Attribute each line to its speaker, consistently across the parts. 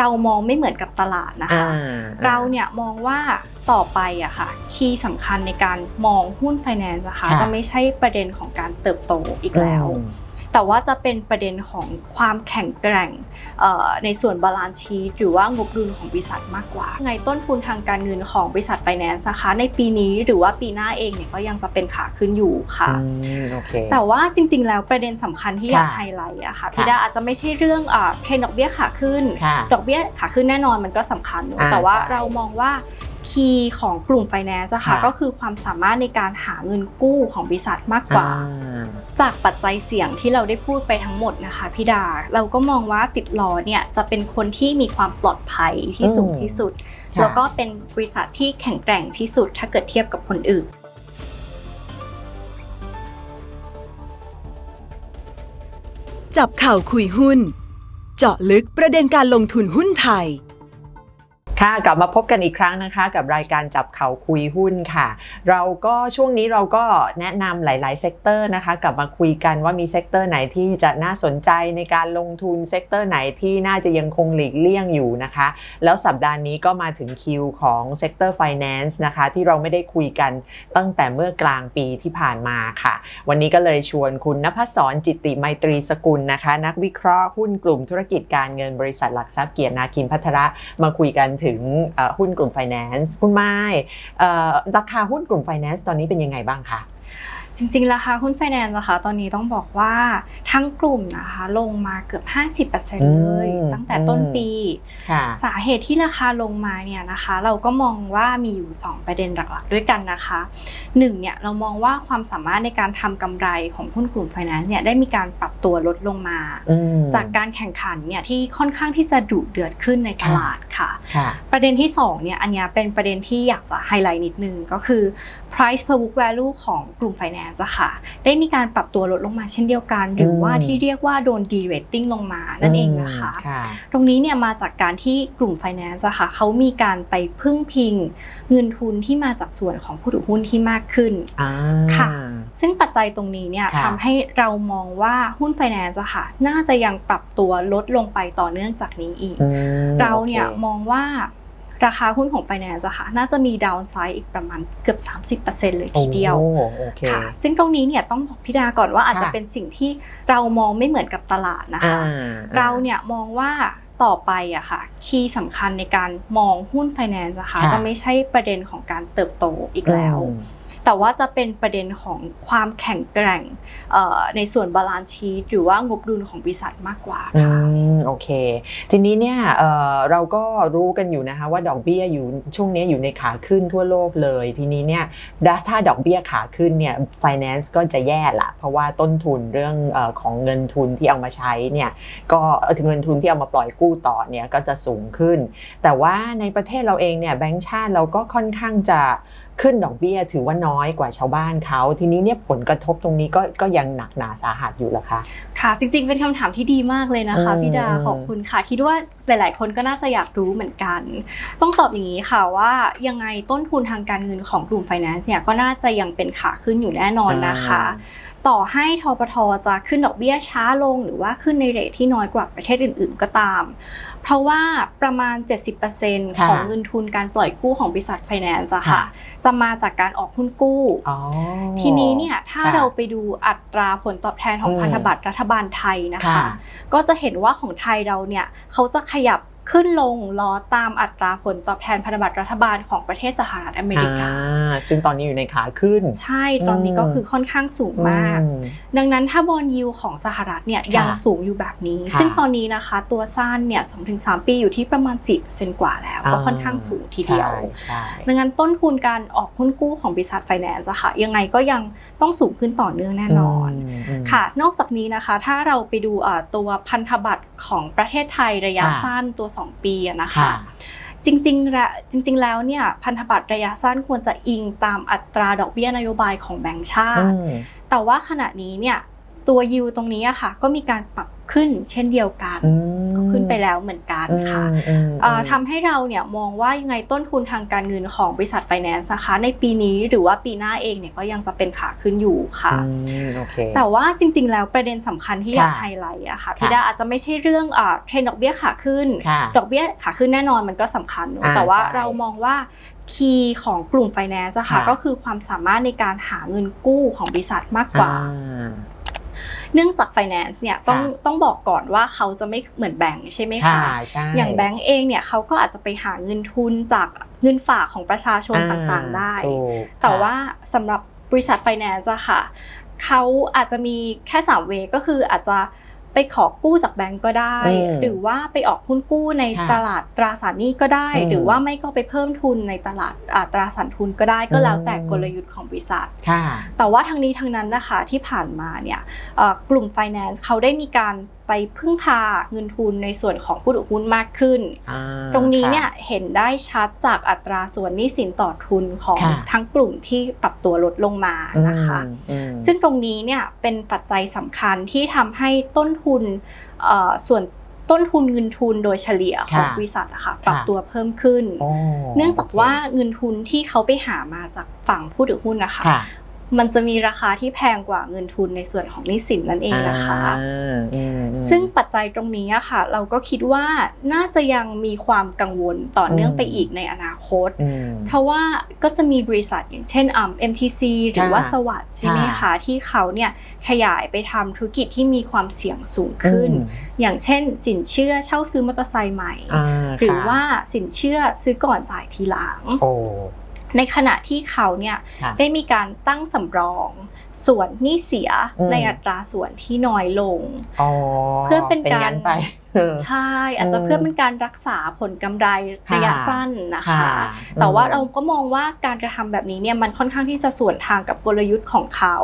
Speaker 1: เรามองไม่เหมือนกับตลาดนะคะ เราเนี่ยมองว่าต่อไปอะค่ะคีย์สำคัญในการมองหุ้นไฟแนนซ์นะคะ
Speaker 2: ค่ะ
Speaker 1: จะไม่ใช่ประเด็นของการเติบโตอีกแล้ว
Speaker 2: อืม
Speaker 1: แต่ว่าจะเป็นประเด็นของความแข็งแกร่งเอ่อในส่วนบาลานซ์ชีตหรือว่างบดุลของบริษัทมากกว่าไงต้นทุนทางการเงินของบริษัทไฟแนนซ์นะคะ ในปีนี้หรือว่าปีหน้าเองเนี่ยก็ยังจะเป็นขาขึ้นอยู่ค่ะ
Speaker 2: อืมโอเค
Speaker 1: แต่ว่าจริง ๆ แล้วประเด็นสำคัญที่อยาก
Speaker 2: ค่ะ
Speaker 1: ไฮไลท์อะค่ะ
Speaker 2: ค่ะ
Speaker 1: พี่ดาอาจจะไม่ใช่เรื่องอ่าเทรนด์ดอกเบี้ยขาขึ้น
Speaker 2: ค่ะ
Speaker 1: ดอกเบี้ยขาขึ้นแน่นอนมันก็สำคัญเนอะ
Speaker 2: อ่า
Speaker 1: แต่ว่า
Speaker 2: ใช่
Speaker 1: เรามองว่า คีย์ของกลุ่มไฟแนนซ์อะค่ะ
Speaker 2: ค่ะ
Speaker 1: ก็คือความสามารถในการหาเงินกู้ของบริษัทมากกว่า
Speaker 2: อ่า
Speaker 1: จากปัจจัยเสี่ยงที่เราได้พูดไปทั้งหมดนะคะพี่ดา เราก็มองว่าติดล้อเนี่ยจะเป็นคนที่มีความปลอดภัยที่สูง
Speaker 2: อืม
Speaker 1: ที่สุด
Speaker 2: ค่ะ
Speaker 1: แล้วก็เป็นบริษัทที่แข็งแกร่งที่สุดถ้าเกิดเทียบกับคนอื่น
Speaker 3: จับข่าวคุยหุ้น เจาะลึกประเด็นการลงทุนหุ้นไทย
Speaker 2: ค่ะกลับมาพบกันอีกครั้งนะคะ กับรายการจับเขาคุยหุ้นค่ะ เราก็ช่วงนี้เราก็แนะนำหลาย ๆ เซกเตอร์นะคะกลับมาคุยกันว่ามีเซกเตอร์ไหนที่จะน่าสนใจในการลงทุนเซกเตอร์ไหนที่น่าจะยังคงหลีกเลี่ยงอยู่นะคะ แล้วสัปดาห์นี้ก็มาถึงคิวของเซกเตอร์ Finance นะคะ ที่เราไม่ได้คุยกันตั้งแต่เมื่อกลางปีที่ผ่านมาค่ะ วันนี้ก็เลยชวนคุณนภัสสรจิตติไมตรีสกุลนะคะ นักวิเคราะห์หุ้นกลุ่มธุรกิจการเงินบริษัทหลักทรัพย์เกียรตินาคินพัทระมาคุยกันถึงเอ่อหุ้นกลุ่ม Finance คุณไม้ราคาหุ้นกลุ่ม Finance ตอนนี้เป็นยังไงบ้างคะ
Speaker 1: จริงๆราคาหุ้นไฟแนนซ์นะคะ ตอนนี้ต้องบอกว่าทั้งกลุ่มนะคะ ลงมาเกือบ 50%เลย
Speaker 2: อืม
Speaker 1: ตั้งแต่ต้นปี
Speaker 2: ค่ะ
Speaker 1: สาเหตุที่ราคาลงมาเนี่ยนะคะ เราก็มองว่ามีอยู่ 2 ประเด็นหลักๆ ด้วยกันนะคะหนึ่งเนี่ยเรามองว่าความสามารถในการทำกำไรของหุ้นกลุ่มไฟแนนซ์เนี่ยได้มีการปรับตัวลดลงมา
Speaker 2: อืม
Speaker 1: จากการแข่งขันเนี่ยที่ค่อนข้างที่จะดุเดือดขึ้นในตลาดค่ะ
Speaker 2: ค่ะ
Speaker 1: ประเด็นที่2เนี่ยอันเนี้ยเป็นประเด็นที่อยากจะไฮไลท์นิดนึงก็คือ price per book value ของกลุ่ม finance อะค่ะ ได้มีการปรับตัวลดลงมาเช่นเดียวกัน หรือว่า
Speaker 2: อืม
Speaker 1: ที่เรียกว่าโดน de-rating ลงมานั่นเองนะคะ
Speaker 2: มค่ะ
Speaker 1: ตรงนี้เนี่ยมาจากการที่กลุ่ม finance อะค่ะเขามีการไปพึ่งพิง เงินทุนที่มาจากส่วนของผู้ถือหุ้นที่มากขึ้น
Speaker 2: อ่า
Speaker 1: ค่ะซึ่งปัจจัยตรงนี้เนี่ย
Speaker 2: ค่ะ
Speaker 1: ทำให้เรามองว่าหุ้น finance อะค่ะน่าจะยังปรับตัวลดลงไปต่อเนื่องจากนี้อีก
Speaker 2: อืม
Speaker 1: เราเนี่ย
Speaker 2: โอค
Speaker 1: มองว่า ราคาหุ้นของ Finance อะค่ะน่าจะมีดาวน์ไซด์อีกประมาณเกือบ 30%เลยทีเดียว
Speaker 2: โอ้โอเค
Speaker 1: ค่ะซึ่งตรงนี้เนี่ยต้องบอกพี่ดาก่อนว่าอาจจะ
Speaker 2: ค่ะ
Speaker 1: เป็นสิ่งที่เรามองไม่เหมือนกับตลาดนะ
Speaker 2: อ่า
Speaker 1: คะเราเนี่ยมองว่าต่อไปอะค่ะคีย์สำคัญในการมองหุ้น Finance อะค่ะ
Speaker 2: ค่ะ
Speaker 1: จะไม่ใช่ประเด็นของการเติบโตอีกแล้ว
Speaker 2: อืม
Speaker 1: แต่ว่าจะเป็นประเด็นของความแข็งแกร่งในส่วนบาลานซ์ชีตหรือว่างบดุลของบริษัทมากกว่าค่ะ
Speaker 2: โอเค ทีนี้เนี่ยเราก็รู้กันอยู่นะคะว่าดอกเบี้ยอยู่ช่วงนี้อยู่ในขาขึ้นทั่วโลกเลย ทีนี้เนี่ยถ้าดอกเบี้ยขาขึ้นเนี่ย finance ก็จะแย่ละเพราะว่าต้นทุนเรื่องของเงินทุนที่เอามาใช้เนี่ยก็ถึงเงินทุนที่เอามาปล่อยกู้ต่อเนี่ยก็จะสูงขึ้น แต่ว่าในประเทศเราเองเนี่ยแบงก์ชาติเราก็ค่อนข้างจะ ขึ้นดอกเบี้ยถือว่าน้อยกว่าชาวบ้านเขาทีนี้เนี่ยผลกระทบตรงนี้ก็ก็ยังหนักหนาสาหัสอยู่เหรอคะ
Speaker 1: ค่ะจริง ๆ เป็นคำถามที่ดีมากเลยนะคะ
Speaker 2: อืม
Speaker 1: พี่ดา
Speaker 2: อืม
Speaker 1: ขอบคุณค่ะคิดว่าหลาย ๆ คนก็น่าจะอยากรู้เหมือนกัน ต้องตอบอย่างนี้ค่ะว่ายังไงต้นทุนทางการเงินของกลุ่ม finance เนี่ยก็น่าจะยังเป็นขาขึ้นอยู่แน่นอนนะคะ ต่อให้ทปทจะขึ้นดอกเบี้ยช้าลง หรือว่าขึ้นในเรทที่น้อยกว่าประเทศอื่น ๆ ก็ตาม เพราะว่าประมาณ 70%
Speaker 2: ค่ะ
Speaker 1: ของเงินทุนการปล่อยกู้ของบริษัท finance อะค่ะ
Speaker 2: ค่ะ
Speaker 1: จะมาจากการออกหุ้นกู้
Speaker 2: อ๋อ
Speaker 1: ทีนี้เนี่ยถ้า
Speaker 2: ค่ะ
Speaker 1: เราไปดูอัตราผลตอบแทนของ
Speaker 2: อืม
Speaker 1: พันธบัตรรัฐบาลไทยนะคะ
Speaker 2: ค่ะ
Speaker 1: ก็จะเห็นว่าของไทยเราเนี่ยเขาจะขยับ ขึ้นลงล้อตามอัตราผลตอบแทนพันธบัตรรัฐบาลของประเทศสหรัฐอเมริกา
Speaker 2: อ่ซึ่งตอนนี้อยู่ในขาขึ้น
Speaker 1: ใช่ตอนนี้ก็คือค่อนข้างสูงมาก
Speaker 2: อืม
Speaker 1: ดังนั้นถ้าบอลยิวของสหรัฐเนี่ย
Speaker 2: ค่ะ
Speaker 1: ยังสูงอยู่แบบนี้
Speaker 2: ค่ะ
Speaker 1: ซึ่งตอนนี้นะคะตัวสั้นเนี่ย2-3ปีอยู่ที่ประมาณ4%กว่าแล้ว ก็ค่อนข้างสูงทีเดียว
Speaker 2: ใช่ใช่
Speaker 1: ดังนั้นต้นทุนการออกหุ้นกู้ของบริษัทไฟแนนซ์อะค่ะยังไงก็ยังต้องสูงขึ้นต่อเนื่องแน่นอน
Speaker 2: ม
Speaker 1: ค่ะ นอกจากนี้นะคะถ้าเราไปดูเอ่อตัวพันธบัตรของประเทศไทยระยะ
Speaker 2: ค่ะ
Speaker 1: สั้นตัว2ปีอะนะคะ
Speaker 2: ค่ะ
Speaker 1: จริงๆและจริง ๆ แล้วเนี่ยพันธบัตรระยะสั้นควรจะอิงตามอัตราดอกเบี้ยนโยบายของแบงก์ชา
Speaker 2: อื
Speaker 1: ติ
Speaker 2: ม
Speaker 1: แต่ว่าขณะนี้เนี่ยตัวยิวตรงนี้อะค่ะ ก็มีการปรับขึ้นเช่นเดียวกัน
Speaker 2: อืม
Speaker 1: ก็ขึ้น ไปแล้วเหมือนกันค่ะ
Speaker 2: อืมอืม
Speaker 1: เอ่อทำให้เราเนี่ยมองว่ายังไงต้นทุนทางการเงินของบริษัทไฟแนนซ์นะคะ ในปีนี้หรือว่าปีหน้าเองเนี่ยก็ยังจะเป็นขาขึ้นอยู่ค่ะ
Speaker 2: อืมโอเค
Speaker 1: แต่ว่าจริง ๆ แล้วประเด็นสำคัญที่อยาก
Speaker 2: ค่ะ
Speaker 1: ไฮไลท์อะค่ะ
Speaker 2: ค่ะ
Speaker 1: พี่ดาอาจจะไม่ใช่เรื่องเอ่อเทรนด์ดอกเบี้ยขาขึ้น
Speaker 2: ค่ะ
Speaker 1: ดอกเบี้ยขาขึ้นแน่นอนมันก็สำคัญเนอะ
Speaker 2: อ่า
Speaker 1: แต่ว่า
Speaker 2: ใช่
Speaker 1: เรามองว่าคีย์ของกลุ่มไฟแนนซ์อะค่ะ
Speaker 2: ค่ะ
Speaker 1: ก็คือความสามารถในการหาเงินกู้ของบริษัทมากกว่า
Speaker 2: อ่า
Speaker 1: เนื่องจากไฟแนนซ์เนี่ยต้อง
Speaker 2: ค่ะ
Speaker 1: ต้องบอกก่อนว่าเขาจะไม่เหมือนแบงก์ใช่ไหม
Speaker 2: ค่ะ
Speaker 1: คะ
Speaker 2: ใช่
Speaker 1: อย่างแบงก์เองเนี่ยเขาก็อาจจะไปหาเงินทุนจากเงินฝากของประชาชน
Speaker 2: อ่
Speaker 1: ต่างๆได้
Speaker 2: ถูก
Speaker 1: แต่
Speaker 2: ค่ะ
Speaker 1: ว่าสำหรับบริษัทไฟแนนซ์อะค่ะเขาอาจจะมีแค่3เวก็คืออาจจะ ไปขอกู้จากแบงก์ก็ได้
Speaker 2: อืม
Speaker 1: หรือว่าไปออกหุ้นกู้ใน
Speaker 2: ค่ะ
Speaker 1: ตลาดตราสารหนี้ก็ได้
Speaker 2: อืม
Speaker 1: หรือว่าไม่ก็ไปเพิ่มทุนในตลาดอ่าตราสารทุนก็ได้ก็แล้วแต่
Speaker 2: อืม
Speaker 1: กลยุทธ์ของบริษัท
Speaker 2: ค่ะ
Speaker 1: แต่ว่าทั้งนี้ทั้งนั้นนะคะที่ผ่านมาเนี่ยเอ่อกลุ่ม Finance เขาได้มีการ ไปพึ่งพาเงินทุนในส่วนของผู้ถือหุ้นมากขึ้น
Speaker 2: อ่า
Speaker 1: ตรงนี้
Speaker 2: ค่ะ
Speaker 1: เนี่ยเห็นได้ชัดจากอัตราส่วนหนี้สินต่อทุนของ
Speaker 2: ค่ะ
Speaker 1: ทั้งกลุ่มที่ปรับตัวลดลงมานะคะ
Speaker 2: อืมอืม
Speaker 1: ซึ่งตรงนี้เนี่ยเป็นปัจจัยสำคัญที่ทำให้ต้นทุนเอ่อส่วนต้นทุนเงินทุนโดยเฉลี่ยของ
Speaker 2: ค่ะ
Speaker 1: บริษัทอะค่ะปรับตัวเพิ่มขึ้น
Speaker 2: โอ้
Speaker 1: เนื่องจากว่าเงินทุนที่เขาไปหามาจากฝั่งผู้ถือหุ้นนะคะ
Speaker 2: ค่ะ
Speaker 1: มันจะมีราคาที่แพงกว่าเงินทุนในส่วนของหนี้สินนั่นเองนะคะ
Speaker 2: อ่าอืมอืม
Speaker 1: ซึ่งปัจจัยตรงนี้อะค่ะ เราก็คิดว่าน่าจะยังมีความกังวลต่อเนื่อง
Speaker 2: อืม
Speaker 1: ไปอีกในอนาคต
Speaker 2: อืม
Speaker 1: เพราะว่าก็จะมีบริษัทอย่างเช่นอ่า MTC หรือว่าสวัสด์ใช่ไหม
Speaker 2: ค่ะ
Speaker 1: คะที่เขาเนี่ยขยายไปทำธุรกิจที่มีความเสี่ยงสูงขึ้น
Speaker 2: อืม
Speaker 1: อย่างเช่น สินเชื่อเช่าซื้อมอเตอร์ไซค์ใหม่
Speaker 2: อ่า
Speaker 1: หรือ
Speaker 2: ค่ะ
Speaker 1: ว่าสินเชื่อซื้อก่อนจ่ายทีหลัง
Speaker 2: โอ้
Speaker 1: ในขณะที่เขาเนี่ย
Speaker 2: ค่ะ
Speaker 1: ได้มีการตั้งสำรอง ส่วนหนี้เสีย
Speaker 2: อืม
Speaker 1: ในอัตราส่วนที่น้อยลง
Speaker 2: อ๋อ
Speaker 1: เพื่อเป็นการ
Speaker 2: งั้นไปเออ
Speaker 1: ใช่อาจจะ
Speaker 2: อืม
Speaker 1: เพื่อเป็นการรักษาผลกำไรระยะ
Speaker 2: ค่ะ
Speaker 1: สั้นนะคะ
Speaker 2: ค่ะ
Speaker 1: แต่ว่า
Speaker 2: อืม
Speaker 1: เราก็มองว่าการกระทำแบบนี้เนี่ยมันค่อนข้างที่จะส่วนทางกับกลยุทธ์ของเขา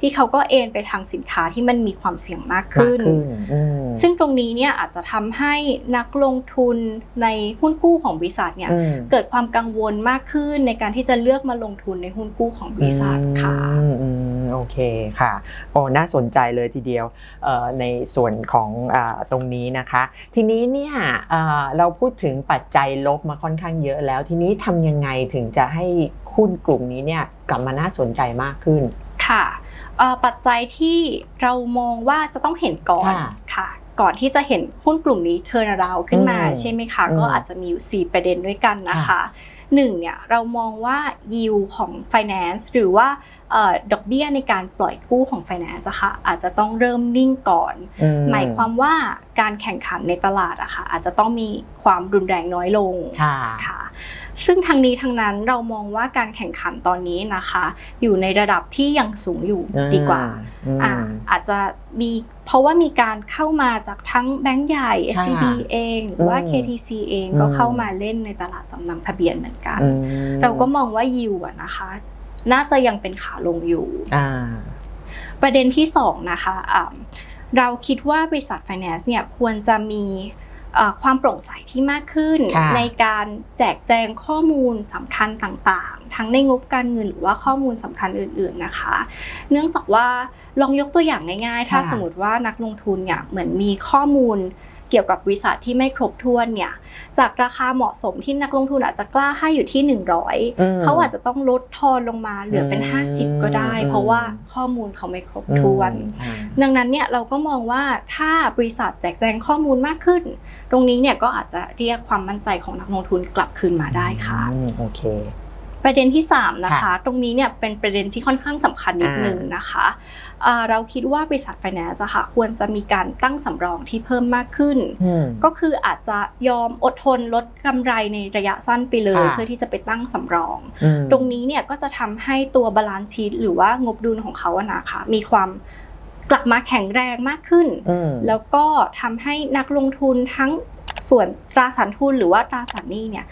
Speaker 1: ที่เขาก็เอนไปทางสินค้าที่มันมีความเสี่ยงมาก
Speaker 2: มาก
Speaker 1: ขึ้น
Speaker 2: ขึ้นอืม
Speaker 1: ซึ่งตรงนี้เนี่ยอาจจะทำให้นักลงทุนในหุ้นกู้ของบริษัทเนี่ย
Speaker 2: อืม
Speaker 1: เกิดความกังวลมากขึ้นในการที่จะเลือกมาลงทุนในหุ้นกู้ของบริษัทค่ะ
Speaker 2: อืมอืม โอเคค่ะโอ้น่าสนใจเลยทีเดียวเอ่อในส่วนของอาตรงนี้นะคะ ทีนี้เนี่ยเอ่อเราพูดถึงปัจจัยลบมาค่อนข้างเยอะแล้ว ทีนี้ทำยังไงถึงจะให้หุ้นกลุ่มนี้เนี่ยกลับมาน่าสนใจมากขึ้น
Speaker 1: ค่ะเอ่อปัจจัยที่เรามองว่าจะต้องเห็นก่อน
Speaker 2: ค่ะ
Speaker 1: ค่ะ ก่อนที่จะเห็นหุ้นกลุ่มนี้เทิร์นราวขึ้นมา
Speaker 2: อืม
Speaker 1: ใช่ไหมคะ
Speaker 2: อืม
Speaker 1: ก็อาจจะมีอยู่ 4 ประเด็นด้วยกันนะคะ หนึ่งเนี่ยเรามองว่า yield ของ finance หรือว่าเอ่อดอกเบี้ยในการปล่อยกู้ของ finance อะค่ะอาจจะต้องเริ่มนิ่งก่อน
Speaker 2: อื
Speaker 1: หมายความว่าการแข่งขันในตลาดอะค่ะอาจจะต้องมีความรุนแรงน้อยลง
Speaker 2: ค่ะ
Speaker 1: ค่ะซึ่งทางนี้ทางนั้นเรามองว่าการแข่งขันตอนนี้นะคะ อยู่ในระดับที่ยังสูงอยู่ดีกว่า
Speaker 2: อืม
Speaker 1: อ่าอาจจะมี เพราะว่ามีการเข้ามาจากทั้งแบงก์ใหญ่
Speaker 2: ค่ะ
Speaker 1: SCB เอง หรือว่า
Speaker 2: อืม
Speaker 1: KTC เอง
Speaker 2: อืม
Speaker 1: ก็เข้ามาเล่นในตลาดจำนำทะเบียนเหมือนกัน
Speaker 2: อืม
Speaker 1: เราก็มองว่ายิวอะนะคะ น่าจะยังเป็นขาลงอยู่
Speaker 2: อ่า
Speaker 1: ประเด็นที่สองนะคะอ่าเราคิดว่าบริษัท Finance เนี่ยควรจะมีเอ่อความโปร่งใสที่มากขึ้น
Speaker 2: ค่ะ
Speaker 1: ในการแจกแจงข้อมูลสำคัญต่างๆ ทั้งในงบการเงินหรือว่าข้อมูลสำคัญอื่น ๆนะคะ เนื่องจากว่าลองยกตัวอย่างง่ายๆ ถ้า
Speaker 2: ค่ะ
Speaker 1: สมมติว่านักลงทุนเนี่ยเหมือนมีข้อมูลเกี่ยวกับบริษัทที่ไม่ครบถ้วนเนี่ย จากราคาเหมาะสมที่นักลงทุนอาจจะกล้าให้อยู่ที่ 100
Speaker 2: อืม
Speaker 1: เขาอาจจะต้องลดทอนลงมาเหลือเป็น
Speaker 2: อืม
Speaker 1: 50 ก็ได้
Speaker 2: อืม
Speaker 1: เพราะว่าข้อมูลเขาไม่ครบถ้วน
Speaker 2: อืม
Speaker 1: ดังนั้นเนี่ยเราก็มองว่าถ้าบริษัทแจกแจงข้อมูลมากขึ้น ตรงนี้เนี่ยก็อาจจะเรียกความมั่นใจของนักลงทุนกลับคืนมาได้ค่ะ
Speaker 2: อืมโอเค
Speaker 1: ประเด็นที่ 3 นะคะ
Speaker 2: ค่ะ
Speaker 1: ตรงนี้เนี่ยเป็นประเด็นที่ค่อนข้างสำคัญนิด
Speaker 2: อ่า
Speaker 1: นึงนะคะเอ่อเราคิดว่าบริษัทไฟแนนซ์อะค่ะควรจะมีการตั้งสำรองที่เพิ่มมากขึ้น
Speaker 2: อืม
Speaker 1: ก็คืออาจจะยอมอดทนลดกำไรในระยะสั้นไปเลย
Speaker 2: ค่ะ
Speaker 1: เพื่อที่จะไปตั้งสำรอง
Speaker 2: อืม
Speaker 1: ตรงนี้เนี่ยก็จะทำให้ตัวบาลานซ์ชีตหรือว่างบดุลของเขาอะนะคะมีความกลับมาแข็งแรงมากขึ้น
Speaker 2: อืม
Speaker 1: แล้วก็ทำให้นักลงทุนทั้งส่วนตราสารทุนหรือว่าตราสารหนี้เนี่ย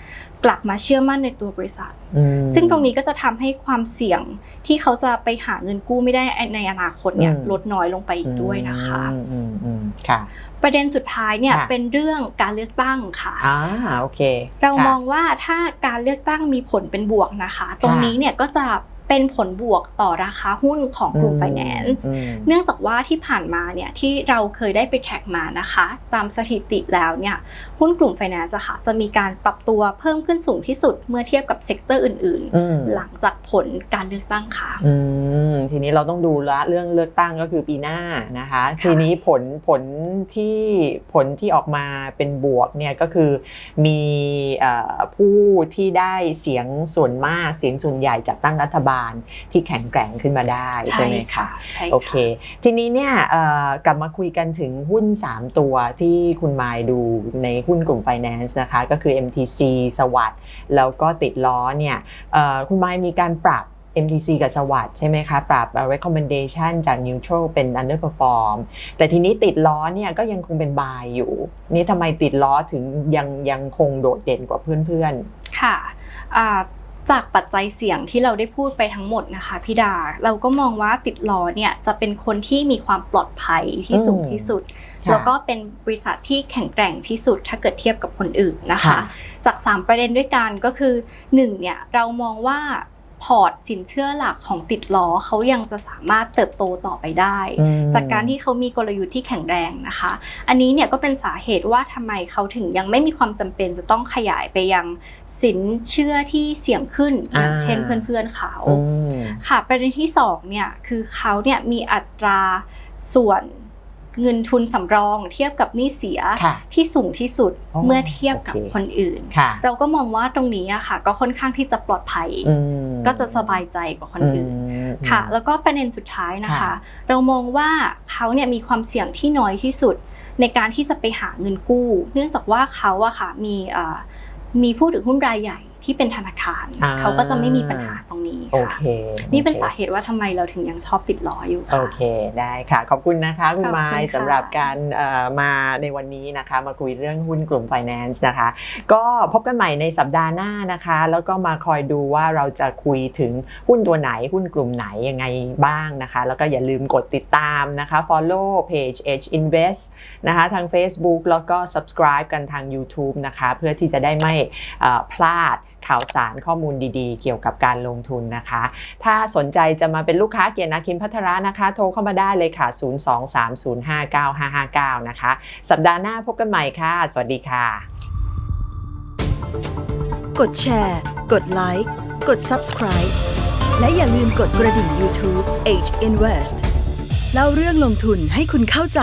Speaker 1: กลับมาเชื่อมั่นในตัวบริษัท
Speaker 2: อืม
Speaker 1: ซึ่งตรงนี้ก็จะทำให้ความเสี่ยงที่เขาจะไปหาเงินกู้ไม่ได้ในอนาคตเนี่ย
Speaker 2: อืม
Speaker 1: ลดน้อยลงไปอีกด้วยนะคะ
Speaker 2: อืมอืมอืมค่ะ
Speaker 1: ประเด็นสุดท้ายเนี่ย
Speaker 2: ค่ะ
Speaker 1: เป็นเรื่องการเลือกตั้งค่ะ
Speaker 2: อ่าโอเค
Speaker 1: เรา
Speaker 2: ค่ะ
Speaker 1: มองว่าถ้าการเลือกตั้งมีผลเป็นบวกนะคะ ตรงนี้เนี่ยก็จะ เเป็นผลบวกต่อราคาหุ้นของกลุ่ม
Speaker 2: อืม
Speaker 1: finance
Speaker 2: อืม
Speaker 1: เนื่องจากว่าที่ผ่านมาเนี่ยที่เราเคยได้ไปแท็กมานะคะ ตามสถิติแล้วเนี่ยหุ้นกลุ่ม finance อะค่ะจะมีการปรับตัวเพิ่มขึ้นสูงที่สุดเมื่อเทียบกับเซกเตอร์อื่น
Speaker 2: อืม
Speaker 1: ๆหลังจากผลการเลือกตั้งค่ะ
Speaker 2: อืมทีนี้เราต้องดูละเรื่องเลือกตั้งก็คือปีหน้านะคะ ทีนี้ผลผลที่ผลที่ออกมาเป็นบวกเนี่ยก็คือมีเอ่อผู้ที่ได้เสียงส่วนมากเสียงส่วนใหญ่จัดตั้งรัฐบาลที่แข็งแกร่งขึ้นมาได้ใช่ไหมคะ
Speaker 1: ใช่ค่ะ
Speaker 2: โอเค ทีนี้เนี่ยเอ่อกลับมาคุยกันถึงหุ้น 3 ตัวที่คุณมายดูในหุ้นกลุ่ม Finance นะคะ ก็คือ MTC สวัสด์แล้วก็ติดล้อเนี่ยเอ่อคุณมายมีการปรับ MTC กับสวัสด์ใช่ไหมคะ ปรับเอ่อ recommendation จาก neutral เป็น underperform แต่ทีนี้ติดล้อเนี่ยก็ยังคงเป็น buy อยู่ นี่ทำไมติดล้อถึงยังยังคงโดดเด่นกว่าเพื่อน
Speaker 1: ค่ะอ่า จากปัจจัยเสี่ยงที่เราได้พูดไปทั้งหมดนะคะพี่ดา เราก็มองว่าติดล้อเนี่ยจะเป็นคนที่มีความปลอดภัยที่สูงที่สุด
Speaker 2: ค่ะ
Speaker 1: แล้วก็เป็นบริษัทที่แข็งแกร่งที่สุดถ้าเกิดเทียบกับคนอื่นนะคะ
Speaker 2: ค่ะ
Speaker 1: จาก 3 ประเด็นด้วยกันก็คือ1เนี่ยเรามองว่า พอร์ตสินเชื่อหลักของติดล้อเขายังจะสามารถเติบโตต่อไปได้
Speaker 2: อืม
Speaker 1: จากการที่เขามีกลยุทธ์ที่แข็งแรงนะคะ อันนี้เนี่ยก็เป็นสาเหตุว่าทำไมเขาถึงยังไม่มีความจำเป็นจะต้องขยายไปยังสินเชื่อที่เสี่ยงขึ้นอย่าง
Speaker 2: อ่า
Speaker 1: เช่นเพื่อนๆเขา
Speaker 2: อืม
Speaker 1: ค่ะประเด็นที่สองเนี่ยคือเขาเนี่ยมีอัตราส่วน เงินทุนสำรองเทียบกับหนี้เสีย
Speaker 2: ค่ะ
Speaker 1: ที่สูงที่สุด
Speaker 2: อ๋อ
Speaker 1: เมื่อเทียบกับ
Speaker 2: โอเค
Speaker 1: คนอื่น
Speaker 2: ค่ะ
Speaker 1: เราก็มองว่าตรงนี้อะค่ะ ก็ค่อนข้างที่จะปลอดภัย
Speaker 2: อืม
Speaker 1: ก็จะสบายใจกว่าคนอื่น
Speaker 2: ม
Speaker 1: ค่ะ แล้วก็ประเด็นสุดท้ายนะคะ
Speaker 2: ค่ะ
Speaker 1: เรามองว่าเขาเนี่ยมีความเสี่ยงที่น้อยที่สุด ในการที่จะไปหาเงินกู้ เนื่องจากว่าเขาอะค่ะมีเอ่อมีผู้ถือหุ้นรายใหญ่ ที่เป็นธนาคาร
Speaker 2: อ่า
Speaker 1: เขาก็จะไม่มีปัญหาตรงนี้
Speaker 2: โอ
Speaker 1: ค่ะ
Speaker 2: เค
Speaker 1: นี่เป็น
Speaker 2: โอค
Speaker 1: สาเหตุว่าทำไมเราถึงยังชอบติดล้ออยู่
Speaker 2: โอ
Speaker 1: ค่ะ
Speaker 2: เคได้ค่ะ ขอบคุณนะคะคุณ
Speaker 1: ขอบคุณ
Speaker 2: ไม้
Speaker 1: ค่ะ
Speaker 2: สำหรับการเอ่อมาในวันนี้นะคะ มาคุยเรื่องหุ้นกลุ่ม Finance นะคะ ก็พบกันใหม่ในสัปดาห์หน้านะคะ แล้วก็มาคอยดูว่าเราจะคุยถึงหุ้นตัวไหนหุ้นกลุ่มไหนยังไงบ้างนะคะ แล้วก็อย่าลืมกดติดตามนะคะ follow page H Invest นะคะทาง Facebook แล้วก็ subscribe กันทาง YouTube นะคะ เพื่อที่จะได้ไม่เอ่อพลาด ข่าวสารข้อมูลดีๆ เกี่ยวกับการลงทุนนะคะ ถ้าสนใจจะมาเป็นลูกค้าเกียรตินาคินพัทระนะคะ โทรเข้ามาได้เลยค่ะ 023059559 นะคะ สัปดาห์หน้าพบกันใหม่ค่ะ สวัสดีค่ะ
Speaker 3: กดแชร์ กดไลค์ กด Subscribe และอย่าลืมกดกระดิ่ง YouTube H Invest เล่าเรื่องลงทุนให้คุณเข้าใจ